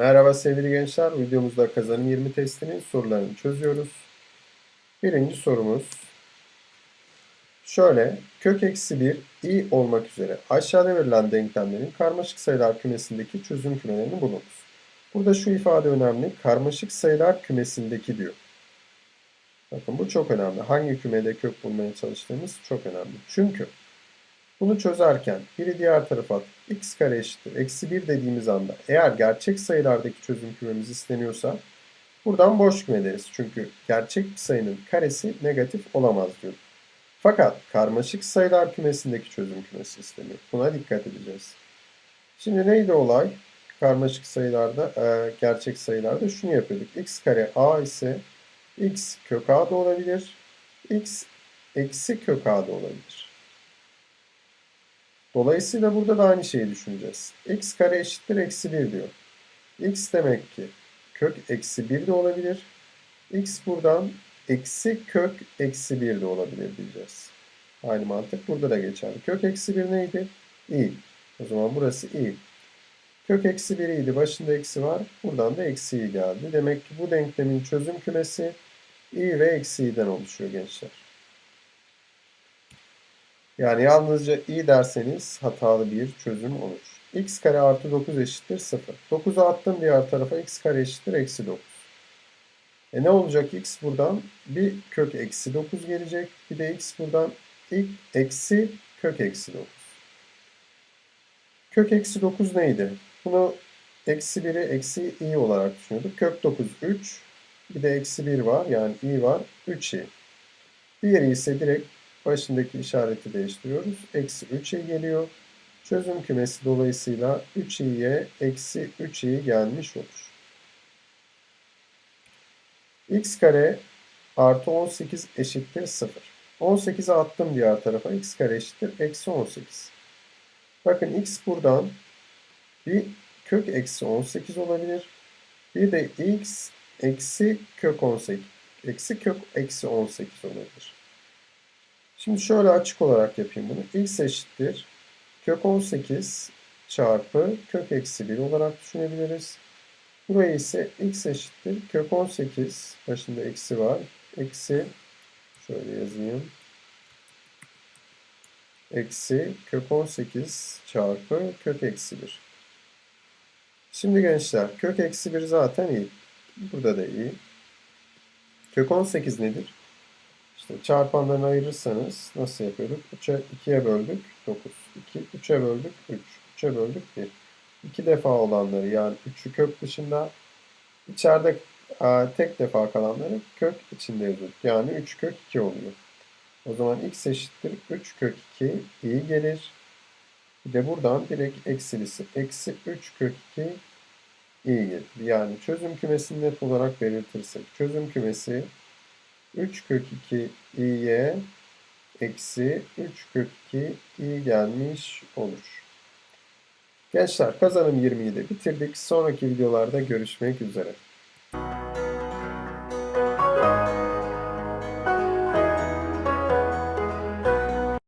Merhaba sevgili gençler. Videomuzda kazanım 20 testinin sorularını çözüyoruz. Birinci sorumuz şöyle. Kök eksi 1 i olmak üzere aşağıda verilen denklemlerin karmaşık sayılar kümesindeki çözüm kümelerini bulunuz. Burada şu ifade önemli. Karmaşık sayılar kümesindeki diyor. Bakın bu çok önemli. Hangi kümede kök bulmaya çalıştığımız çok önemli. Çünkü bunu çözerken biri diğer tarafa x kare eşittir eksi 1 dediğimiz anda eğer gerçek sayılardaki çözüm kümemiz isteniyorsa buradan boş küme deriz. Çünkü gerçek bir sayının karesi negatif olamaz diyor. Fakat karmaşık sayılar kümesindeki çözüm kümesi isteniyor. Buna dikkat edeceğiz. Şimdi neydi olay? Karmaşık sayılarda, e, gerçek sayılarda şunu yapıyorduk. x kare a ise x kök a da olabilir. x eksi kök a da olabilir. Dolayısıyla burada da aynı şeyi düşüneceğiz. x kare eşittir eksi 1 diyor. x demek ki kök eksi 1 de olabilir. x buradan eksi kök eksi 1 de olabilir diyeceğiz. Aynı mantık burada da geçerli. Kök eksi 1 neydi? i. O zaman burası i. Kök eksi 1 idi. Başında eksi var. Buradan da eksi i geldi. Demek ki bu denklemin çözüm kümesi i ve eksi i'den oluşuyor gençler. Yani yalnızca i derseniz hatalı bir çözüm olur. x kare artı 9 eşittir 0. 9'u attım diğer tarafa x kare eşittir eksi 9. E ne olacak x buradan? Bir kök eksi 9 gelecek. Bir de x buradan ilk eksi kök eksi 9. Kök eksi 9 neydi? Bunu eksi 1'i eksi i olarak düşünüyorduk. Kök 9 3. Bir de eksi 1 var yani i var 3i. Diğeri ise direkt başındaki işareti değiştiriyoruz. Eksi 3i geliyor. Çözüm kümesi dolayısıyla 3i'ye eksi 3i gelmiş olur. x kare artı 18 eşittir 0. 18'i attım diğer tarafa. x kare eşittir eksi 18. Bakın x buradan bir kök eksi 18 olabilir. Bir de x eksi kök 18. Eksi kök eksi 18 olabilir. Şimdi şöyle açık olarak yapayım bunu. x eşittir kök 18 çarpı kök eksi 1 olarak düşünebiliriz. Burayı ise x eşittir kök 18 başında eksi var. Eksi şöyle yazayım. Eksi kök 18 çarpı kök eksi 1. Şimdi gençler kök eksi 1 zaten iyi. Burada da iyi. Kök 18 nedir? İşte çarpanlarını ayırırsanız nasıl yapıyorduk? 3'e 2'ye böldük 9. 2, 3'e böldük 3. 3'e böldük 1. 2 defa olanları yani 3'ü kök dışında içeride a, tek defa kalanları kök içinde yazıyorduk. Yani 3 kök 2 oluyor. O zaman x eşittir 3 kök 2 iyi gelir. Bir de buradan direkt eksilisi eksi 3 kök 2 iyi gelir. Yani çözüm kümesini net olarak belirtirsek. Çözüm kümesi 3 kök 2 i'ye eksi 3 kök 2 i gelmiş olur. Gençler kazanım 20'yi de bitirdik. Sonraki videolarda görüşmek üzere.